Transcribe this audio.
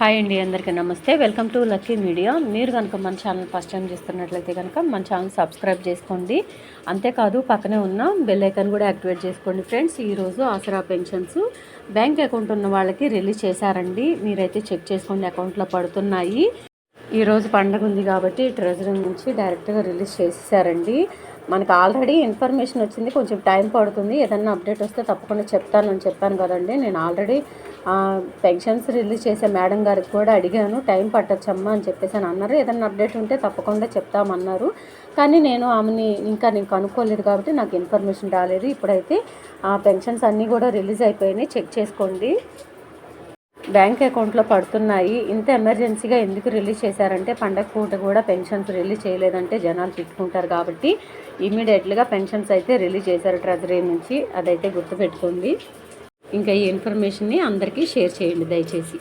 Hi అండి అందరికీ నమస్తే. Welcome to lucky media. మీరు కనుక మన ఛానల్ ఫస్ట్ టైం చేస్తున్నట్లయితే కనుక మన ఛానల్ సబ్స్క్రైబ్ చేసుకోండి. అంతేకాదు పక్కనే ఉన్న బెల్ ఐకాన్ కూడా యాక్టివేట్ చేసుకోండి ఫ్రెండ్స్. ఈరోజు ఆసరా పెన్షన్స్ బ్యాంక్ అకౌంట్ ఉన్న వాళ్ళకి రిలీజ్ చేశారండి. మీరైతే చెక్ చేసుకోండి అకౌంట్లో పడుతున్నాయి. ఈరోజు పండగ ఉంది కాబట్టి ట్రెజరీ నుంచి డైరెక్ట్గా రిలీజ్ చేసేసారండి. మనకు ఆల్రెడీ ఇన్ఫర్మేషన్ వచ్చింది కొంచెం టైం పడుతుంది. ఏదన్నా అప్డేట్ వస్తే తప్పకుండా చెప్తానని చెప్పాను కదండి. నేను ఆల్రెడీ పెన్షన్స్ రిలీజ్ చేసే మేడం గారికి కూడా అడిగాను టైం పట్టచ్చమ్మా అని చెప్పేసి అని అన్నారు. ఏదన్నా అప్డేట్ ఉంటే తప్పకుండా చెప్తామన్నారు. కానీ నేను ఆమెని ఇంకా నేను కనుక్కోలేదు కాబట్టి నాకు ఇన్ఫర్మేషన్ రాలేదు. ఇప్పుడైతే ఆ పెన్షన్స్ అన్నీ కూడా రిలీజ్ అయిపోయినాయి. చెక్ చేసుకోండి. బ్యాంక్ అకౌంట్లో పడుతున్నాయి. ఇంత ఎమర్జెన్సీగా ఎందుకు రిలీజ్ చేశారంటే పండగ పూట కూడా పెన్షన్స్ రిలీజ్ చేయలేదంటే జనాలు తిట్టుకుంటారు కాబట్టి ఇమీడియట్గా పెన్షన్స్ అయితే రిలీజ్ చేశారు ట్రెజరీ నుంచి. అదైతే గుర్తుపెట్టుకోండి. ఇంకా ఈ ఇన్ఫర్మేషన్ని అందరికీ షేర్ చేయండి దయచేసి.